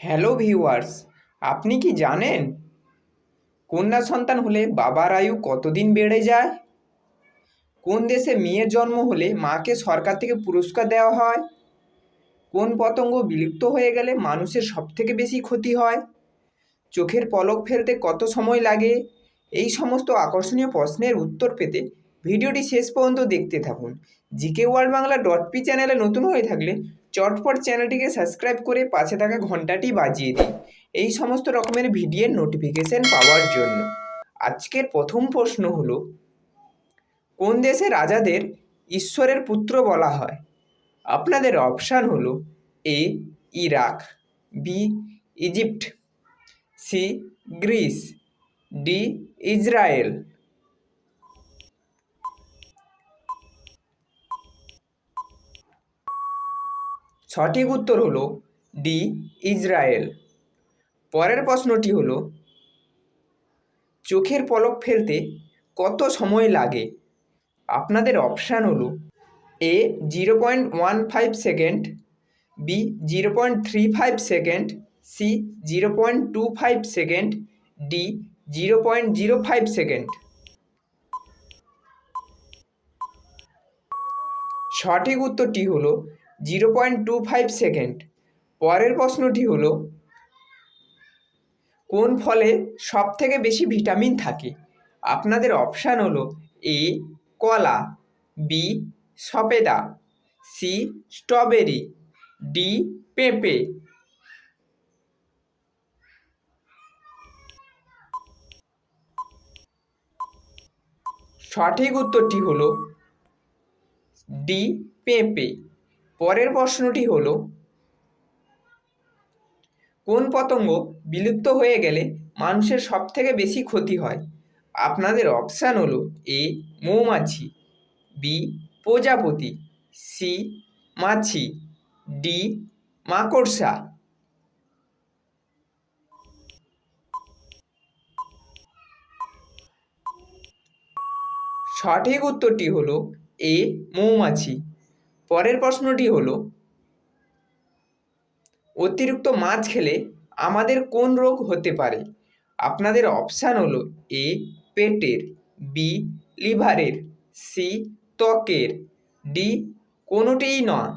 Hello viewers, আপনি কি জানেন কন্যা সন্তান হলে বাবার আয়ু কতদিন বেড়ে যায়? কোন দেশে মেয়ের জন্ম হলে মাকে সরকার থেকে পুরস্কার দেওয়া হয়? কোন পতঙ্গ বিলুপ্ত হয়ে গেলে মানুষের সবথেকে বেশি ক্ষতি হয়? চোখের পলক ফেলতে কত সময় লাগে? এই সমস্ত আকর্ষণীয় প্রশ্নের উত্তর পেতে ভিডিওটি শেষ পর্যন্ত দেখতে থাকুন। GK world Bangla dot P চ্যানেলে নতুন হয়ে থাকলে চটপট চ্যানেলটিকে সাবস্ক্রাইব করে পাশে থাকা ঘন্টাটি বাজিয়ে দিন। এই সমস্ত রকমের ভিডিওর নোটিফিকেশন পাওয়ার জন্য। আজকের প্রথম প্রশ্ন হলো, কোন দেশে রাজাদের ঈশ্বরের পুত্র বলা হয়? আপনাদের অপশান হলো, A, Iraq, B, Egypt, C, Greece, D, Israel. সঠিক উত্তর হলো ডি ইসরায়েল। পরের প্রশ্নটি হলো, চোখের পলক ফেলতে কত সময় লাগে? আপনাদের অপশান হলো A zero point one five second B zero point three five second C zero point two five second D zero point zero five second সঠিক উত্তরটি হলো zero point two five second. পরের প্রশ্নটি হলো, কোন ফলে সব থেকে বেশি ভিটামিন থাকে? আপনাদের অপশান হলো এ, কলা, বি সপেদা সি, স্ট্রবেরি, ডি, পেঁপে। সঠিক উত্তরটি হলো ডি, পেঁপে। পরের প্রশ্নটি হলো, কোন পতঙ্গ বিলুপ্ত হয়ে গেলে মানুষের সব থেকে বেশি ক্ষতি হয়? আপনাদের অপশান হলো এ মৌমাছি বি প্রজাপতি সি মাছি ডি মাকড়সা। সঠিক উত্তরটি হলো এ মৌমাছি। পরের প্রশ্নটি হলো, অতিরিক্ত মাছ খেলে আমাদের কোন রোগ হতে পারে? আপনাদের অপশান হলো এ পেটের বি লিভারের সি ত্বকের ডি কোনোটিই নয়।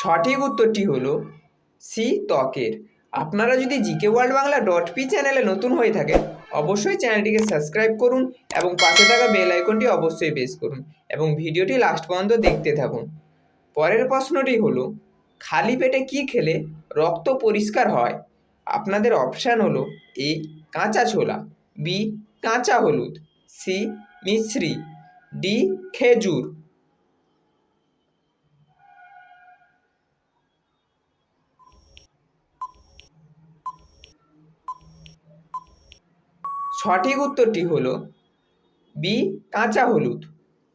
সঠিক উত্তরটি হলো সি ত্বকের। আপনারা যদি GK world Bangla dot P চ্যানেলে নতুন হয়ে থাকেন, অবশ্যই চ্যানেলটিকে সাবস্ক্রাইব করুন এবং পাশে থাকা বেল আইকনটি অবশ্যই প্রেস করুন এবং ভিডিওটি লাস্ট পর্যন্ত দেখতে থাকুন। পরের প্রশ্নটি হলো, খালি পেটে কি খেলে রক্ত পরিষ্কার হয়? আপনাদের অপশান হলো, এ, কাঁচা ছোলা, বি, কাঁচা হলুদ, সি মিশ্রি ডি, খেজুর। সঠিক উত্তরটি হলো বি কাঁচা হলুদ।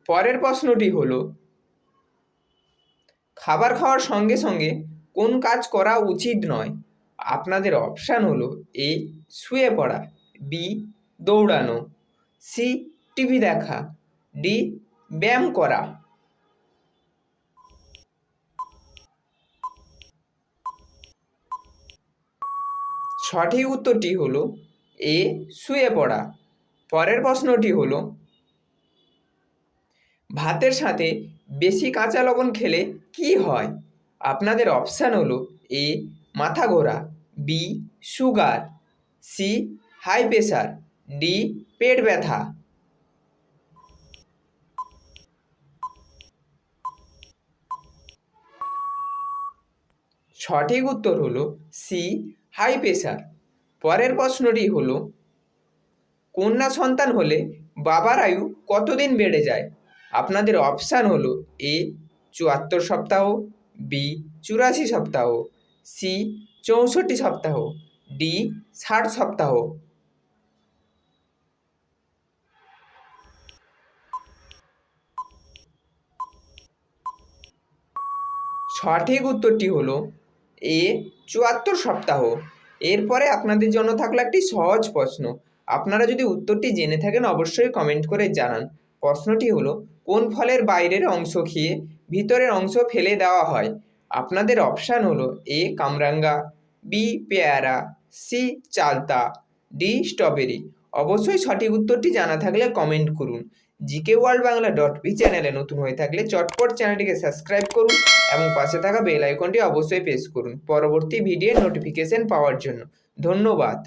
পরের প্রশ্নটি হলো, খাবার খাওয়ার সঙ্গে সঙ্গে কোন কাজ করা উচিত নয়? আপনাদের অপশান হলো এ শুয়ে পড়া বি দৌড়ানো সি টিভি দেখা ডি ব্যায়াম করা। সঠিক উত্তরটি হলো এ শুয়ে পড়া। পরের প্রশ্নটি হলো, ভাতের সাথে বেশি কাঁচা লবণ খেলে কি হয়? আপনাদের অপশান হলো, এ, মাথা ঘোরা, B, sugar, C, high pressure D, পেট ব্যথা। সঠিক উত্তর হলো, সি, হাই প্রেশার পরের প্রশ্নটি হল, কন্যা সন্তান হলে বাবার আয়ু কতদিন বেড়ে যায়? আপনাদের অপশান হলো এ চুয়াত্তর সপ্তাহ বি চুরাশি সপ্তাহ সি চৌষট্টি সপ্তাহ ডি ষাট সপ্তাহ। সঠিক উত্তরটি হলো এ চুয়াত্তর সপ্তাহ এরপরে আপনাদের জন্য থাকল একটি সহজ প্রশ্ন। আপনারা যদি উত্তরটি জেনে থাকেন, অবশ্যই কমেন্ট করে জানান। প্রশ্নটি হলো, কোন ফলের বাইরের অংশ খেয়ে ভিতরের অংশ ফেলে দেওয়া হয়? আপনাদের অপশান হলো, এ কামরাঙ্গা বি পেয়ারা সি চালতা ডি স্ট্রবেরি অবশ্যই সঠিক উত্তরটি জানা থাকলে কমেন্ট করুন। GK world Bangla dot P চ্যানেলে নতুন হয়ে থাকলে চটপট চ্যানেলটিকে সাবস্ক্রাইব করুন এবং পাশে থাকা বেল আইকনটি অবশ্যই প্রেস করুন। পরবর্তী ভিডিও নোটিফিকেশন পাওয়ার জন্য। ধন্যবাদ।